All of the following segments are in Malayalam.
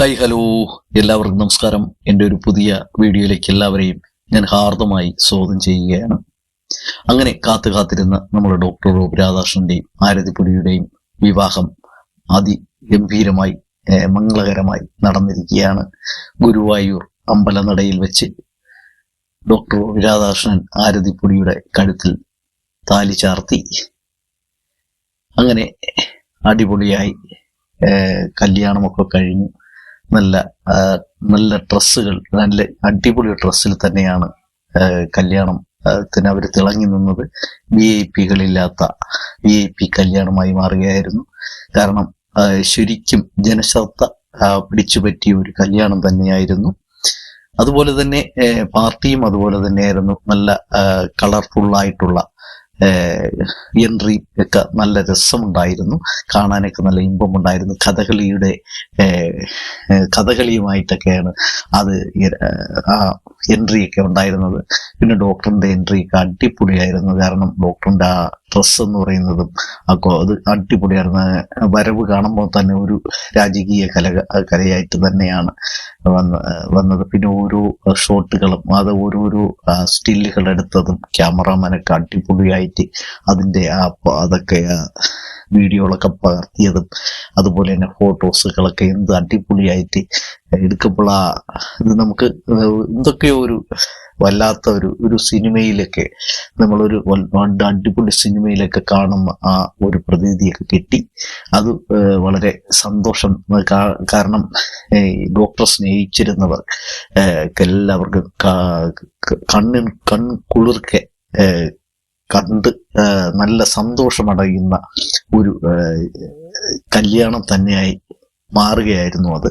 Hi hello. എല്ലാവർക്കും നമസ്കാരം. എന്റെ ഒരു പുതിയ വീഡിയോയിലേക്ക് എല്ലാവരെയും ഞാൻ ഹാർദമായി സ്വാഗതം ചെയ്യുകയാണ്. അങ്ങനെ കാത്തു കാത്തിരുന്ന നമ്മുടെ ഡോക്ടർ റോബ് രാധാകൃഷ്ണന്റെയും ആരതിപുരിയുടെയും വിവാഹം അതിഗംഭീരമായി ഗംഭീരമായി മംഗളകരമായി നടന്നിരിക്കുകയാണ്. ഗുരുവായൂർ അമ്പലനടയിൽ വെച്ച് ഡോക്ടർ രാധാകൃഷ്ണൻ ആരതിപുരിയുടെ കഴുത്തിൽ താലി ചാർത്തി. അങ്ങനെ അടിപൊളിയായി കല്യാണമൊക്കെ കഴിഞ്ഞു. നല്ല നല്ല ഡ്രസ്സുകൾ നല്ല അടിപൊളി ഡ്രസ്സിൽ തന്നെയാണ് കല്യാണം ത്തിന് അവർ തിളങ്ങി നിന്നത്. വി ഐ പികളില്ലാത്ത വി ഐ പി കല്യാണമായി മാറുകയായിരുന്നു. കാരണം ശരിക്കും ജനശ്രദ്ധ പിടിച്ചുപറ്റിയ പിടിച്ചു പറ്റിയ ഒരു കല്യാണം തന്നെയായിരുന്നു. അതുപോലെ തന്നെ പാർട്ടിയും അതുപോലെ തന്നെയായിരുന്നു. നല്ല കളർഫുള്ളായിട്ടുള്ള എൻട്രി ഒക്കെ നല്ല രസമുണ്ടായിരുന്നു. കാണാനൊക്കെ നല്ല ഇമ്പമുണ്ടായിരുന്നു. കഥകളിയുടെ കഥകളിയുമായിട്ടൊക്കെയാണ് അത് ആ എൻട്രി ഒക്കെ ഉണ്ടായിരുന്നത്. പിന്നെ ഡോക്ടറിന്റെ എൻട്രി ഒക്കെ അടിപൊളിയായിരുന്നു. കാരണം ഡോക്ടറിന്റെ ആ ഡ്രസ്സ് എന്ന് പറയുന്നതും അത് അടിപൊളിയായിരുന്നു വരവ് കാണുമ്പോൾ തന്നെ ഒരു രാജകീയ കല കലയായിട്ട് തന്നെയാണ് വന്ന വന്നത്. പിന്നെ ഓരോ ഷോട്ടുകളും അത് ഓരോരോ സ്റ്റില്ലുകൾ എടുത്തതും ക്യാമറാമാനൊക്കെ അടിപൊളിയായിട്ട് അതിന്റെ ആ അതൊക്കെ വീഡിയോകളൊക്കെ പകർത്തിയതും അതുപോലെ തന്നെ ഫോട്ടോസുകളൊക്കെ എന്ത് അടിപൊളിയായിട്ട് എടുക്കുമ്പോൾ ആ ഇത് നമുക്ക് എന്തൊക്കെയോ ഒരു വല്ലാത്ത ഒരു ഒരു സിനിമയിലൊക്കെ നമ്മളൊരു അടിപൊളി സിനിമയിലൊക്കെ കാണുന്ന ആ ഒരു പ്രതീതിയൊക്കെ കിട്ടി. അത് വളരെ സന്തോഷം. കാരണം ഡോക്ടർ സ്നേഹിച്ചിരുന്നവർ എല്ലാവർക്കും കണ്ണിൻ കൺകുളിർക്കെ കണ്ട് നല്ല സന്തോഷമടയുന്ന ഒരു കല്യാണം തന്നെയായി മാറുകയായിരുന്നു അത്.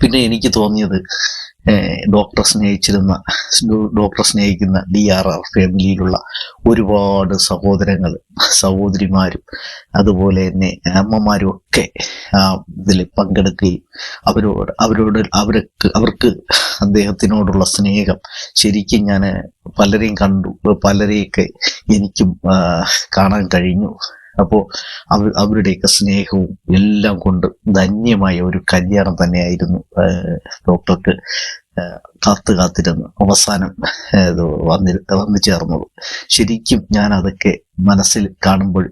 പിന്നെ എനിക്ക് തോന്നിയത് ഡോക്ടർ സ്നേഹിച്ചിരുന്ന ഡോക്ടർ സ്നേഹിക്കുന്ന ഡി ആർ ആർ ഫാമിലിയിലുള്ള ഒരുപാട് സഹോദരങ്ങൾ സഹോദരിമാരും അതുപോലെ തന്നെ അമ്മമാരും ഒക്കെ ഇതിൽ പങ്കെടുക്കുകയും അവരോട് അവരോട് അവർക്ക് അവർക്ക് അദ്ദേഹത്തിനോടുള്ള സ്നേഹം ശരിക്കും ഞാൻ പലരെയും കണ്ടു പലരെയൊക്കെ എനിക്കും കാണാൻ കഴിഞ്ഞു. അപ്പോൾ അവർ അവരുടെയൊക്കെ സ്നേഹവും എല്ലാം കൊണ്ട് ധന്യമായ ഒരു കല്യാണം തന്നെയായിരുന്നു ഡോക്ടർക്ക് കാത്തു കാത്തിരുന്ന് അവസാനം വന്നി വന്നു ചേർന്നത്. ശരിക്കും ഞാൻ അതൊക്കെ മനസ്സിൽ കാണുമ്പോൾ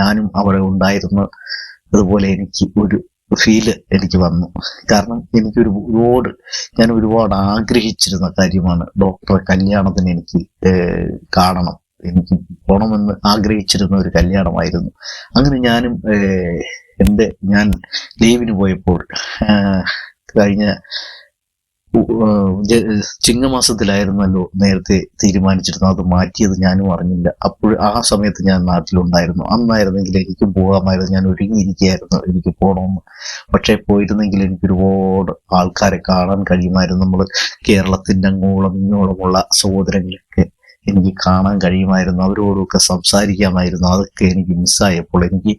ഞാനും അവിടെ ഉണ്ടായിരുന്നു അതുപോലെ എനിക്ക് ഒരു ഫീൽ എനിക്ക് വന്നു. കാരണം എനിക്ക് ഒരുപാട് ഞാൻ ഒരുപാട് ആഗ്രഹിച്ചിരുന്ന കാര്യമാണ് ഡോക്ടറെ കല്യാണത്തിന് എനിക്ക് കാണണം. എനിക്ക് പോണമെന്ന് ആഗ്രഹിച്ചിരുന്ന ഒരു കല്യാണമായിരുന്നു. അങ്ങനെ ഞാനും എന്റെ ഞാൻ ലീവിന് പോയപ്പോൾ കഴിഞ്ഞ ചിങ്ങമാസത്തിലായിരുന്നല്ലോ നേരത്തെ തീരുമാനിച്ചിരുന്നു അത് മാറ്റിയത് ഞാനും അറിഞ്ഞില്ല. അപ്പോൾ ആ സമയത്ത് ഞാൻ നാട്ടിലുണ്ടായിരുന്നു. അന്നായിരുന്നെങ്കിൽ എനിക്കും പോകാമായിരുന്നു. ഞാൻ ഒരുങ്ങിയിരിക്കുകയായിരുന്നു. എനിക്ക് പോകണമെന്ന്. പക്ഷേ പോയിരുന്നെങ്കിൽ എനിക്ക് ഒരുപാട് ആൾക്കാരെ കാണാൻ കഴിയുമായിരുന്നു. നമ്മൾ കേരളത്തിന്റെ അങ്ങോളം ഇങ്ങോളമുള്ള സഹോദരങ്ങളൊക്കെ എനിക്ക് കാണാൻ കഴിയുമായിരുന്നു അവരോടൊക്കെ സംസാരിക്കാമായിരുന്നു. അതൊക്കെ എനിക്ക് മിസ്സായപ്പോൾ എനിക്ക്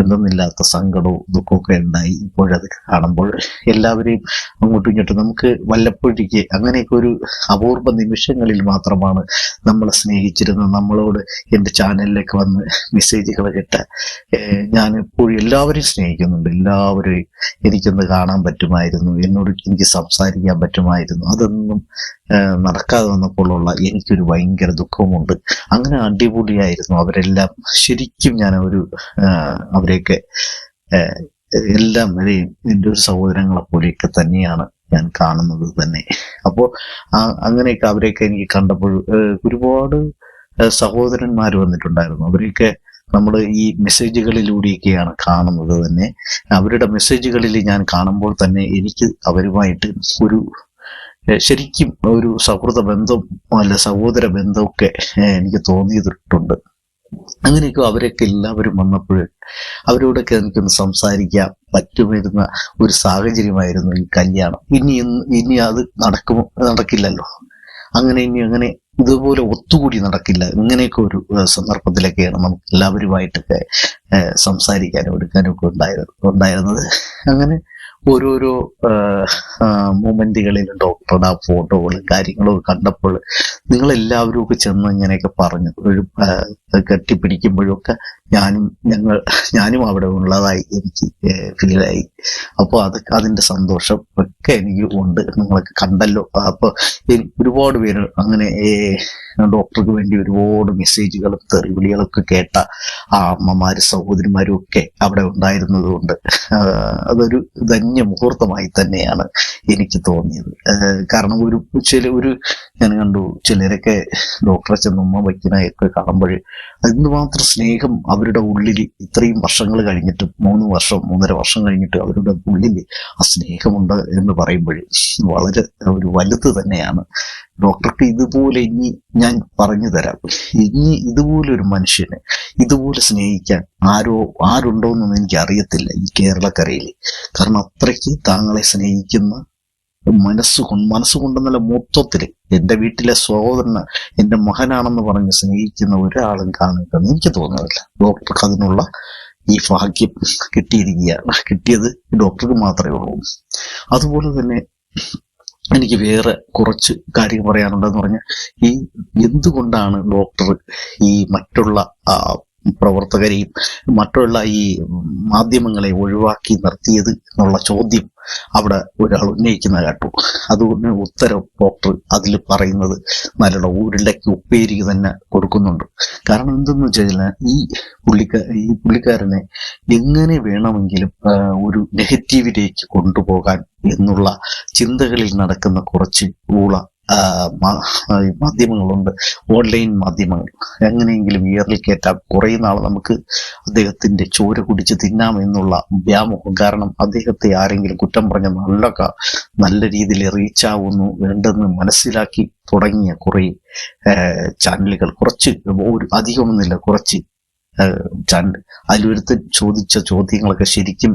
എന്തെന്നില്ലാത്ത സങ്കടവും ദുഃഖമൊക്കെ ഉണ്ടായി ഇപ്പോഴത് കാണുമ്പോൾ എല്ലാവരെയും അങ്ങോട്ടും ഇങ്ങോട്ടും നമുക്ക് വല്ലപ്പോഴേക്ക് അങ്ങനെയൊക്കെ ഒരു അപൂർവ നിമിഷങ്ങളിൽ മാത്രമാണ് നമ്മളെ സ്നേഹിച്ചിരുന്ന നമ്മളോട് എന്റെ ചാനലിലേക്ക് വന്ന് മെസ്സേജുകൾ കിട്ട ഞാൻ എപ്പോഴും എല്ലാവരെയും സ്നേഹിക്കുന്നുണ്ട്. എല്ലാവരെയും എനിക്കൊന്ന് കാണാൻ പറ്റുമായിരുന്നു. എന്നോട് എനിക്ക് സംസാരിക്കാൻ പറ്റുമായിരുന്നു. അതൊന്നും നടക്കാതെ വന്നപ്പോഴുള്ള എനിക്കൊരു ഭയങ്കര ദുഃഖമുണ്ട് അങ്ങനെ അടിപൊളിയായിരുന്നു. അവരെല്ലാം ശരിക്കും ഞാൻ ഒരു അവരെയൊക്കെ എല്ലാം എന്റെ ഒരു സഹോദരങ്ങളെ പോലെയൊക്കെ തന്നെയാണ് ഞാൻ കാണുന്നത് തന്നെ. അപ്പോൾ അങ്ങനെയൊക്കെ അവരെയൊക്കെ എനിക്ക് കണ്ടപ്പോൾ ഒരുപാട് സഹോദരന്മാർ വന്നിട്ടുണ്ടായിരുന്നു. അവരെയൊക്കെ നമ്മൾ ഈ മെസ്സേജുകളിലൂടെയൊക്കെയാണ് കാണുന്നത് തന്നെ. അവരുടെ മെസ്സേജുകളിൽ ഞാൻ കാണുമ്പോൾ തന്നെ എനിക്ക് അവരുമായിട്ട് ഒരു ശരിക്കും ഒരു സൗഹൃദ ബന്ധം അല്ല സഹോദര ബന്ധമൊക്കെ എനിക്ക് തോന്നിയിട്ടുണ്ട്. അങ്ങനെയൊക്കെ അവരൊക്കെ എല്ലാവരും വന്നപ്പോൾ അവരോടൊക്കെ എനിക്കൊന്ന് സംസാരിക്കാൻ പറ്റുമായിരുന്ന ഒരു സാഹചര്യമായിരുന്നു ഈ കല്യാണം. ഇനി ഇനി അത് നടക്കുമോ നടക്കില്ലല്ലോ. അങ്ങനെ ഇനി അങ്ങനെ ഇതുപോലെ ഒത്തുകൂടി നടക്കില്ല. ഇങ്ങനെയൊക്കെ ഒരു സന്ദർഭത്തിലൊക്കെയാണ് നമുക്ക് എല്ലാവരുമായിട്ടൊക്കെ സംസാരിക്കാനും എടുക്കാനും ഒക്കെ ഉണ്ടായിരുന്നു ഉണ്ടായിരുന്നത്. അങ്ങനെ ഓരോരോ ഡോക്ടറുടെ ആ ഫോട്ടോകളും കാര്യങ്ങളും ഒക്കെ കണ്ടപ്പോൾ നിങ്ങൾ എല്ലാവരും ഒക്കെ ചെന്ന് ഇങ്ങനെയൊക്കെ പറഞ്ഞു. ഒരു കെട്ടിപ്പിടിക്കുമ്പോഴൊക്കെ ഞാനും ഞങ്ങൾ ഞാനും അവിടെ ഉള്ളതായി എനിക്ക് ഫീലായി അപ്പോൾ അതൊക്കെ അതിന്റെ സന്തോഷം ഒക്കെ എനിക്ക് ഉണ്ട്. നിങ്ങളൊക്കെ കണ്ടല്ലോ. അപ്പോൾ ഒരുപാട് പേര് അങ്ങനെ ഡോക്ടർക്ക് വേണ്ടി ഒരുപാട് മെസ്സേജുകളും തെറിവിളികളൊക്കെ കേട്ട ആ അമ്മമാരും സഹോദരിമാരും ഒക്കെ അവിടെ ഉണ്ടായിരുന്നത് കൊണ്ട് അതൊരു ധന്യ മുഹൂർത്തമായി തന്നെയാണ് എനിക്ക് തോന്നിയത്. കാരണം ഒരു ചില ഒരു ഞാൻ കണ്ടു ചിലരൊക്കെ ഡോക്ടറെ ചെന്ന് ഉമ്മ വയ്ക്കുന്നതൊക്കെ കാണുമ്പോൾ അതിന് മാത്രം സ്നേഹം അവരുടെ ഉള്ളിൽ ഇത്രയും വർഷങ്ങൾ കഴിഞ്ഞിട്ട് മൂന്ന് വർഷം മൂന്നര വർഷം കഴിഞ്ഞിട്ട് അവരുടെ ഉള്ളിൽ ആ സ്നേഹമുണ്ട് എന്ന് പറയുമ്പോൾ വളരെ ഒരു വലുത് തന്നെയാണ്. ഡോക്ടർക്ക് ഇതുപോലെ ഇനി ഞാൻ പറഞ്ഞു തരാം. ഇനി ഇതുപോലെ ഒരു മനുഷ്യനെ ഇതുപോലെ സ്നേഹിക്കാൻ ആരോ ആരുണ്ടോ എന്നൊന്നും എനിക്ക് അറിയത്തില്ല ഈ കേരളക്കരയിൽ. കാരണം അത്രയ്ക്ക് താങ്കളെ സ്നേഹിക്കുന്ന മനസ്സുകൊണ്ട് മനസ്സുകൊണ്ടെന്നല്ല മൊത്തത്തിൽ എന്റെ വീട്ടിലെ സഹോദരന് എന്റെ മകനാണെന്ന് പറഞ്ഞ് സ്നേഹിക്കുന്ന ഒരാളും കാണുമെന്ന് എനിക്ക് തോന്നുന്നില്ല. ഡോക്ടർക്ക് അതിനുള്ള ഈ ഭാഗ്യം കിട്ടിയിരിക്കുകയാണ്. കിട്ടിയത് ഡോക്ടർക്ക് മാത്രമേ ഉള്ളൂ. അതുപോലെ തന്നെ എനിക്ക് വേറെ കുറച്ച് കാര്യം പറയാനുണ്ടെന്ന് പറഞ്ഞാൽ ഈ എന്തുകൊണ്ടാണ് ഡോക്ടർ ഈ മറ്റുള്ള പ്രവർത്തകരെയും മറ്റുള്ള ഈ മാധ്യമങ്ങളെ ഒഴിവാക്കി നിർത്തിയത് എന്നുള്ള ചോദ്യം അവിടെ ഒരാൾ ഉന്നയിക്കുന്ന കേട്ടു. അതുകൊണ്ട് ഉത്തരം ഡോക്ടർ അതിൽ പറയുന്നത് നല്ല ഊരിലേക്ക് ഉപ്പേരി തന്നെ കൊടുക്കുന്നുണ്ട്. കാരണം എന്തെന്ന് വെച്ച് കഴിഞ്ഞാൽ ഈ പുള്ളിക്ക ഈ പുള്ളിക്കാരനെ എങ്ങനെ വേണമെങ്കിലും ഒരു നെഗറ്റീവിലേക്ക് കൊണ്ടുപോകാൻ എന്നുള്ള ചിന്തകളിൽ നടക്കുന്ന കുറച്ച് ഊള മാധ്യമങ്ങളുണ്ട്. ഓൺലൈൻ മാധ്യമങ്ങൾ. എങ്ങനെയെങ്കിലും ഇയറിൽ കയറ്റാം കുറേ നാൾ നമുക്ക് അദ്ദേഹത്തിന്റെ ചോര കുടിച്ച് തിന്നാം എന്നുള്ള വ്യാമോഹം. കാരണം അദ്ദേഹത്തെ ആരെങ്കിലും കുറ്റം പറഞ്ഞ നല്ല നല്ല രീതിയിൽ റീച്ച് ആവുന്നു വേണ്ടെന്ന് മനസ്സിലാക്കി തുടങ്ങിയ കുറേ ചാനലുകൾ കുറച്ച് ഒരു അധികമൊന്നുമില്ല. കുറച്ച് ചാനൽ അതിലൊരുത്തൻ ചോദിച്ച ചോദ്യങ്ങളൊക്കെ ശരിക്കും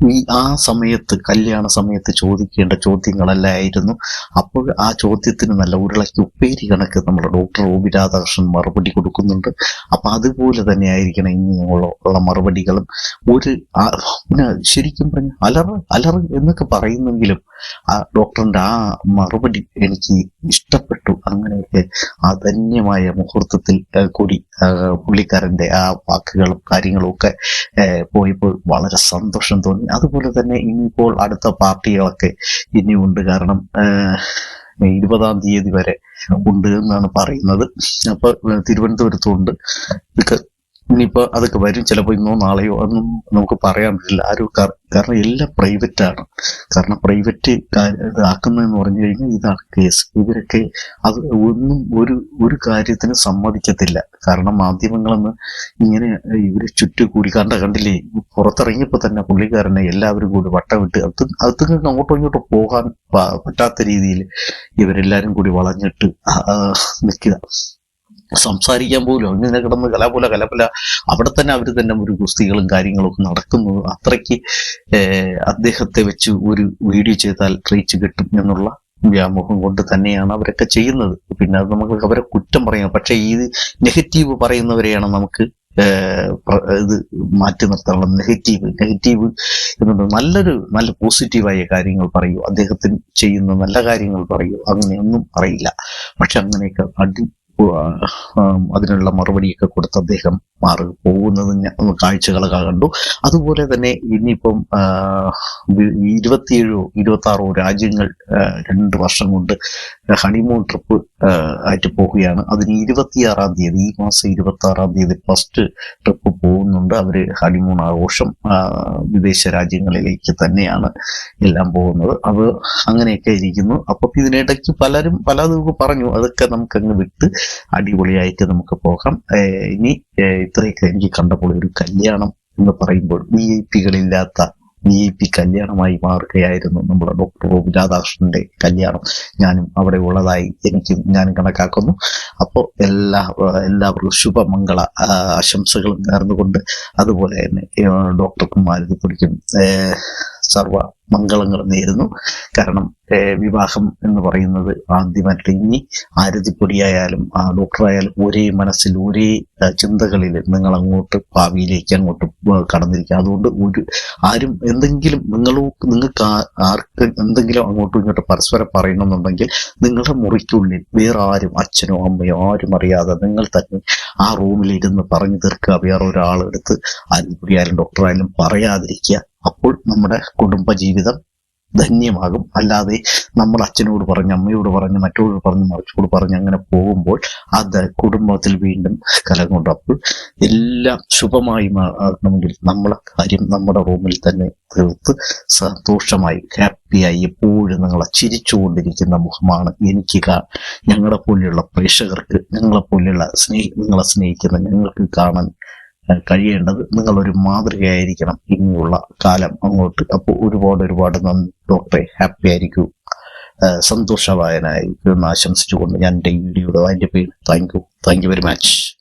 ഈ ആ സമയത്ത് കല്യാണ സമയത്ത് ചോദിക്കേണ്ട ചോദ്യങ്ങളല്ലായിരുന്നു. അപ്പോൾ ആ ചോദ്യത്തിന് നല്ല ഉരുളയ്ക്ക് ഉപ്പേരി കണക്ക് നമ്മുടെ ഡോക്ടർ ഒ രാധാകൃഷ്ണൻ മറുപടി കൊടുക്കുന്നുണ്ട്. അപ്പൊ അതുപോലെ തന്നെ ആയിരിക്കണം ഉള്ള മറുപടികളും. ഒരു ശരിക്കും പറഞ്ഞ അലറ് അലറ് എന്നൊക്കെ പറയുന്നെങ്കിലും ആ ഡോക്ടറിന്റെ ആ മറുപടി എനിക്ക് ഇഷ്ടപ്പെട്ടു. ആ മുഹൂർത്തത്തിൽ കൂടി പുള്ളിക്കാരന്റെ ആ വാക്കുകളും കാര്യങ്ങളും ഒക്കെ പോയപ്പോൾ വളരെ സന്തോഷം തോന്നി. അതുപോലെ തന്നെ ഇനിയിപ്പോൾ അടുത്ത പാർട്ടികളൊക്കെ ഇനിയുണ്ട്. കാരണം ഇരുപതാം തീയതി വരെ ഉണ്ട് എന്നാണ് പറയുന്നത്. അപ്പൊ തിരുവനന്തപുരത്തുണ്ട്. ഇനിയിപ്പോ അതൊക്കെ വരും. ചിലപ്പോ ഇന്നോ നാളെയോ ഒന്നും നമുക്ക് പറയാൻ പറ്റില്ല. ആരും കാരണം എല്ലാം പ്രൈവറ്റ് ആണ്. കാരണം പ്രൈവറ്റ് ആക്കുന്നതെന്ന് പറഞ്ഞു കഴിഞ്ഞാൽ ഇതാണ് കേസ് ഇവരൊക്കെ അത് ഒന്നും ഒരു ഒരു കാര്യത്തിന് സമ്മതിക്കത്തില്ല. കാരണം മാധ്യമങ്ങളെന്ന് ഇങ്ങനെ ഇവർ ചുറ്റു കൂടി കണ്ട കണ്ടില്ലേ? പുറത്തിറങ്ങിയപ്പോ തന്നെ പുള്ളിക്കാരനെ എല്ലാവരും കൂടി വട്ടമിട്ട് അത് അത് അങ്ങോട്ടും ഇങ്ങോട്ടും പോകാൻ പറ്റാത്ത രീതിയിൽ ഇവരെല്ലാരും കൂടി വളഞ്ഞിട്ട് നിൽക്കുക. സംസാരിക്കാൻ പോലും അങ്ങനെ കിടന്ന് കലാപുല കലപുല അവിടെ തന്നെ അവർ തന്നെ ഒരു ഗുസ്തികളും കാര്യങ്ങളും ഒക്കെ നടക്കുന്നു. അത്രയ്ക്ക് അദ്ദേഹത്തെ വെച്ച് ഒരു വീഡിയോ ചെയ്താൽ റീച്ച് കിട്ടും എന്നുള്ള വ്യാമോഹം കൊണ്ട് തന്നെയാണ് അവരൊക്കെ ചെയ്യുന്നത്. പിന്നെ അത് നമുക്ക് അവരെ കുറ്റം പറയാം. പക്ഷേ ഈ നെഗറ്റീവ് പറയുന്നവരെയാണ് നമുക്ക് ഇത് മാറ്റി നിർത്താനുള്ള നെഗറ്റീവ്. നെഗറ്റീവ് എന്നുള്ളത് നല്ലൊരു നല്ല പോസിറ്റീവായ കാര്യങ്ങൾ പറയൂ. അദ്ദേഹത്തിന് ചെയ്യുന്ന നല്ല കാര്യങ്ങൾ പറയൂ. അങ്ങനെയൊന്നും പറയില്ല. പക്ഷെ അങ്ങനെയൊക്കെ അടി അതിനുള്ള മറുപടിയൊക്കെ കൊടുത്ത് അദ്ദേഹം മാറി പോകുന്നത് കാഴ്ചകളൊക്കെ കണ്ടു. അതുപോലെ തന്നെ ഇനിയിപ്പം ഇരുപത്തിയേഴോ ഇരുപത്തി ആറോ രാജ്യങ്ങൾ രണ്ട് വർഷം കൊണ്ട് ഹണിമൂൺ ട്രിപ്പ് ആയിട്ട് പോവുകയാണ് അതിന് ഇരുപത്തിയാറാം തീയതി ഈ മാസം ഇരുപത്തി ആറാം തീയതി ഫസ്റ്റ് ട്രിപ്പ് പോകുന്നുണ്ട്. അവർ ഹണിമൂൺ ആഘോഷം വിദേശ രാജ്യങ്ങളിലേക്ക് തന്നെയാണ് എല്ലാം പോകുന്നത്. അത് അങ്ങനെയൊക്കെ ഇരിക്കുന്നു. അപ്പൊ ഇതിനിടയ്ക്ക് പലരും പലതും പറഞ്ഞു. അതൊക്കെ നമുക്ക് അങ്ങ് വിട്ട് അടിപൊളിയായിട്ട് നമുക്ക് പോകാം. ഇനി ഇത്രയൊക്കെ എനിക്ക് കണ്ടപ്പോൾ ഒരു കല്യാണം എന്ന് പറയുമ്പോൾ വി ഐ പികളില്ലാത്ത വി ഐ പി കല്യാണമായി മാറുകയായിരുന്നു നമ്മുടെ ഡോക്ടർ ഗോപി രാധാകൃഷ്ണന്റെ കല്യാണം. ഞാനും അവിടെ ഉള്ളതായി എനിക്കും ഞാൻ കണക്കാക്കുന്നു. അപ്പോൾ എല്ലാ എല്ലാവർക്കും ശുഭമംഗള ആശംസകളും നേർന്നുകൊണ്ട് അതുപോലെ തന്നെ ഡോക്ടർ ഡോക്ടർക്കും മാരുതിപ്പൊടിക്കും സർവ മംഗളങ്ങൾ നേരുന്നു കാരണം വിവാഹം എന്ന് പറയുന്നത് ആദ്യമായിട്ട് ഇനി ആരതിപ്പൊടിയായാലും ഡോക്ടറായാലും ഒരേ മനസ്സിൽ ഒരേ ചിന്തകളിൽ നിങ്ങൾ അങ്ങോട്ട് ഭാവിയിലേക്ക് അങ്ങോട്ട് കടന്നിരിക്കുക. അതുകൊണ്ട് ഒരു ആരും എന്തെങ്കിലും നിങ്ങളോ നിങ്ങൾക്ക് ആർക്ക് എന്തെങ്കിലും അങ്ങോട്ടും ഇങ്ങോട്ടും പരസ്പരം പറയണമെന്നുണ്ടെങ്കിൽ നിങ്ങളുടെ മുറിക്കുള്ളിൽ വേറെ ആരും അച്ഛനോ അമ്മയോ ആരും അറിയാതെ നിങ്ങൾ തന്നെ ആ റൂമിൽ ഇരുന്ന് പറഞ്ഞു തീർക്കുക. വേറെ ഒരാളെടുത്ത് ആരതിപ്പൊടിയായാലും ഡോക്ടറായാലും പറയാതിരിക്കുക. അപ്പോൾ നമ്മുടെ കുടുംബ ജീവിതം ധന്യമാകും. അല്ലാതെ നമ്മൾ അച്ഛനോട് പറഞ്ഞ് അമ്മയോട് പറഞ്ഞ് മറ്റോട് പറഞ്ഞ് മറിച്ചോട് പറഞ്ഞ് അങ്ങനെ പോകുമ്പോൾ അത് കുടുംബത്തിൽ വീണ്ടും കലങ്ങുണ്ട്. അപ്പോൾ എല്ലാം ശുഭമായി മാറണമെങ്കിൽ നമ്മളെ കാര്യം നമ്മുടെ റൂമിൽ തന്നെ തീർത്ത് സന്തോഷമായി ഹാപ്പിയായി എപ്പോഴും നിങ്ങളെ ചിരിച്ചുകൊണ്ടിരിക്കുന്ന മുഖമാണ് എനിക്ക് ഞങ്ങളെ പോലെയുള്ള പ്രേക്ഷകർക്ക് ഞങ്ങളെ പോലെയുള്ള സ്നേഹി നിങ്ങളെ സ്നേഹിക്കുന്ന ഞങ്ങൾക്ക് കാണാൻ കഴിയേണ്ടത് നിങ്ങളൊരു മാതൃകയായിരിക്കണം. ഇനിയുള്ള കാലം അങ്ങോട്ട്. അപ്പോൾ ഒരുപാട് ഒരുപാട് നന്ദി. ഡോക്ടറെ ഹാപ്പി ആയിരിക്കൂ. സന്തോഷവായനായിരിക്കും എന്ന് ആശംസിച്ചുകൊണ്ട് ഞാൻ എന്റെ ഈ വീഡിയോയുടെ അതിന്റെ പേര് thank you. Thank you very much.